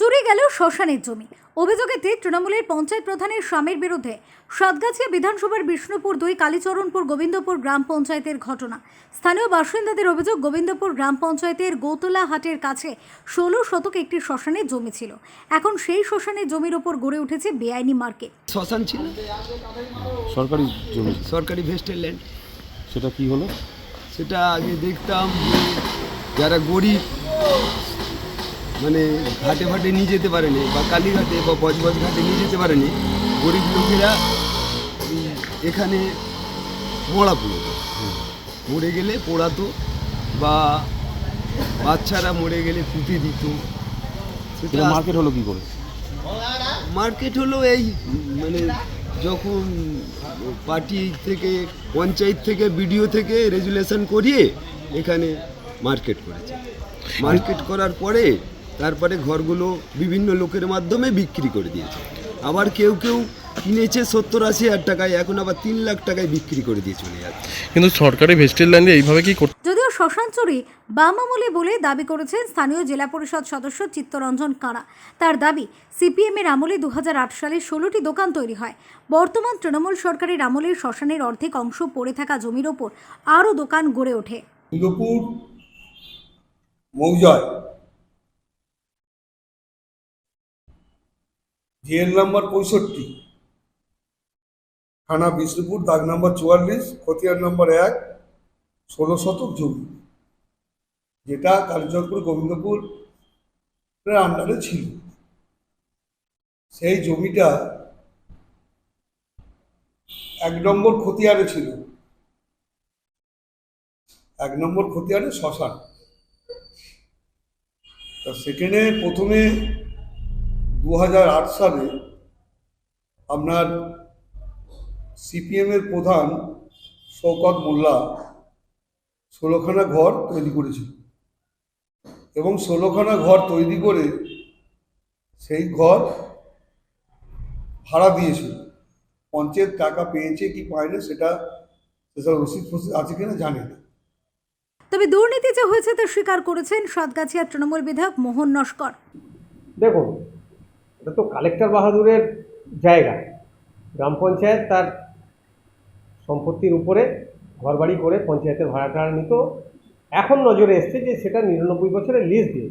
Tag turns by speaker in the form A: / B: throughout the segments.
A: চুরি গেল শ্মশানের জমি। অভিযোগেতে তৃণমূলের পঞ্চায়েত প্রধানের স্বামীর বিরুদ্ধে সাতগাছিয়া বিধানসভার বিষ্ণুপুর দুই কালীচরণপুর গোবিন্দপুর গ্রাম পঞ্চায়েতের ঘটনা। স্থানীয় বাসিন্দাদের অভিযোগ গোবিন্দপুর গ্রাম পঞ্চায়েতের গৌতলা হাটের কাছে ষোলো শতক একটি শ্মশানের জমি ছিল। এখন সেই শ্মশানের জমির ওপর গড়ে উঠেছে বেআইনি মার্কেট।
B: শ্মশান ছিল?
C: সরকারি জমি।
B: সরকারি ভেস্টের ল্যান্ড
C: সেটা কি হলো?
B: সেটা আগে দেখতাম যারা গরিব মানে ঘাটে ফাটে নিয়ে যেতে পারেনি বা কালীঘাটে বা বজবজ ঘাটে নিয়ে যেতে পারেনি গরিব লোকেরা এখানে মরা পড়তো মরে গেলে পোড়াতো বা বাচ্চারা মরে গেলে পুঁতে দিত।
C: সেটা
B: সেটা
C: মার্কেট হলো কি করে?
B: মার্কেট হলো এই মানে যখন পার্টি থেকে পঞ্চায়েত থেকে বিডিও থেকে রেজুলেশন করিয়ে এখানে মার্কেট করেছে। মার্কেট করার পরে তারপরে ঘরগুলো বিভিন্ন লোকের মাধ্যমে বিক্রি করে দিয়েছে। আবার কেউ কেউ কিনেছে সত্তর আশি হাজার টাকায় এখন আবার তিন লাখ টাকায় বিক্রি করে দিয়ে চলে যাচ্ছে।
D: কিন্তু সরকারি ভেস্টেল ল্যান্ডে এইভাবে কি করতে
A: যদিও শ্মশান চুরি বাম আমলে বলে দাবি করেছেন স্থানীয় জেলা পরিষদ সদস্য চিত্তরঞ্জন কারা। তার দাবি সিপিএমের আমলে দু হাজার আট সালে ষোলোটি দোকান তৈরি হয়। বর্তমান তৃণমূল সরকারের আমলে শ্মশানের অর্ধেক অংশ পড়ে থাকা জমির ওপর আরও দোকান গড়ে ওঠে।
E: মৌজায় জিএন নাম্বার পঁয়ষট্টি। থানা বিষ্ণুপুর, দাগ নাম্বার চুয়াল্লিশ, খতিয়ান নাম্বার এক, ষোলো শতক জমি। যেটা কালীচকপুর গোবিন্দপুর আন্ডারে ছিল। সেই জমিটা এক নম্বর খতিয়ারে ছিল। এক নম্বর খতিয়ারে শ্মশান। তা সেখানে প্রথমে দু আট সালে আপনার সিপিএমের প্রধান শৌকত মোল্লা ষোলোখানা ঘর তৈরি করেছিল এবং ষোলোখানা ঘর তৈরি করে সেই ঘর ভাড়া দিয়েছিল পঞ্চায়েত টাকা পেয়েছে কি পায়নি সেটা সেসব রসিদ ফসিদ আছে কিনা জানি না।
A: তবে দুর্নীতি যে হয়েছে তা স্বীকার করেছেন সাতগাছিয়ার তৃণমূল বিধায়ক মোহন নস্কর।
F: দেখুন এটা তো কালেক্টর বাহাদুরের জায়গা। গ্রাম পঞ্চায়েত তার সম্পত্তির উপরে ঘরবাড়ি করে পঞ্চায়েতের ভাড়া টাড়া নিত। এখন নজরে এসছে যে সেটা নিরানব্বই বছরের লিজ দিয়ে।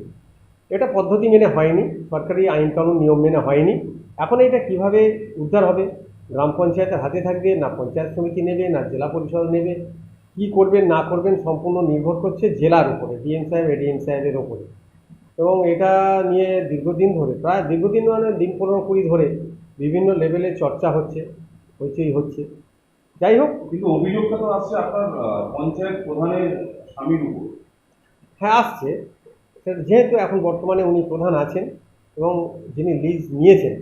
F: এটা পদ্ধতি মেনে হয়নি, সরকারি আইন কানুন নিয়ম মেনে হয়নি। এখন এটা কীভাবে উদ্ধার হবে? গ্রাম পঞ্চায়েতের হাতে থাকবে না পঞ্চায়েত সমিতি নেবে, না জেলা পরিষদ নেবে? কি করবেন, না করবেন সম্পূর্ণ নির্ভর করছে জেলার উপরে, ডিএম সাহেব, এডিএম সাহেবের ওপরে এবং এটা নিয়ে দীর্ঘদিন ধরে প্রায় দীর্ঘদিন মানে দিন পনেরো কুড়ি ধরে বিভিন্ন লেভেলে চর্চা হচ্ছে হইচই হচ্ছে। যাই হোক।
G: কিন্তু অভিযোগটা তো আসছে আপনার পঞ্চায়েত প্রধানের স্বামীর উপর।
F: হ্যাঁ আসছে। যেহেতু এখন বর্তমানে উনি প্রধান আছেন এবং যিনি লিজ নিয়েছেন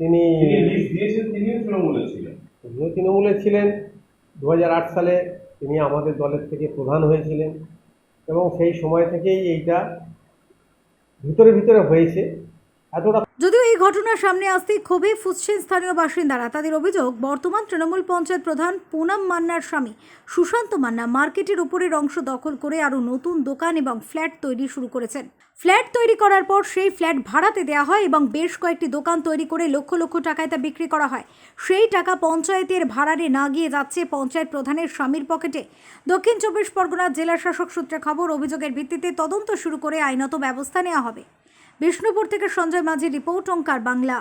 F: তিনি
G: লিস্ট দিয়েছেন তিনিও তৃণমূলে ছিলেন।
F: তিনিও তৃণমূলে ছিলেন। দু হাজার আট সালে তিনি আমাদের দলের থেকে প্রধান হয়েছিলেন এবং সেই সময় থেকেই এইটা ভিতরে ভিতরে হয়েছে।
A: যদিও এই ঘটনার সামনে আসতেই ক্ষোভে ফুসছেন স্থানীয় বাসিন্দারা। তাদের অভিযোগ, বর্তমান তৃণমূল পঞ্চায়েত প্রধান পুনাম মান্নার স্বামী সুশান্ত মান্না মার্কেটের উপরের অংশ দখল করে আরও নতুন দোকান এবং ফ্ল্যাট তৈরি শুরু করেছেন। ফ্ল্যাট তৈরি করার পর সেই ফ্ল্যাট ভাড়াতে দেওয়া হয় এবং বেশ কয়েকটি দোকান তৈরি করে লক্ষ লক্ষ টাকায় তা বিক্রি করা হয়। সেই টাকা পঞ্চায়েতের ভাড়ারে না গিয়ে যাচ্ছে পঞ্চায়েত প্রধানের স্বামীর পকেটে। দক্ষিণ চব্বিশ পরগনার জেলা শাসক সূত্রে খবর, অভিযোগের ভিত্তিতে তদন্ত শুরু করে আইনত ব্যবস্থা নেওয়া হবে। বিষ্ণুপুর থেকে সঞ্জয় মাঝি রিপোর্ট ওঙ্কার বাংলা।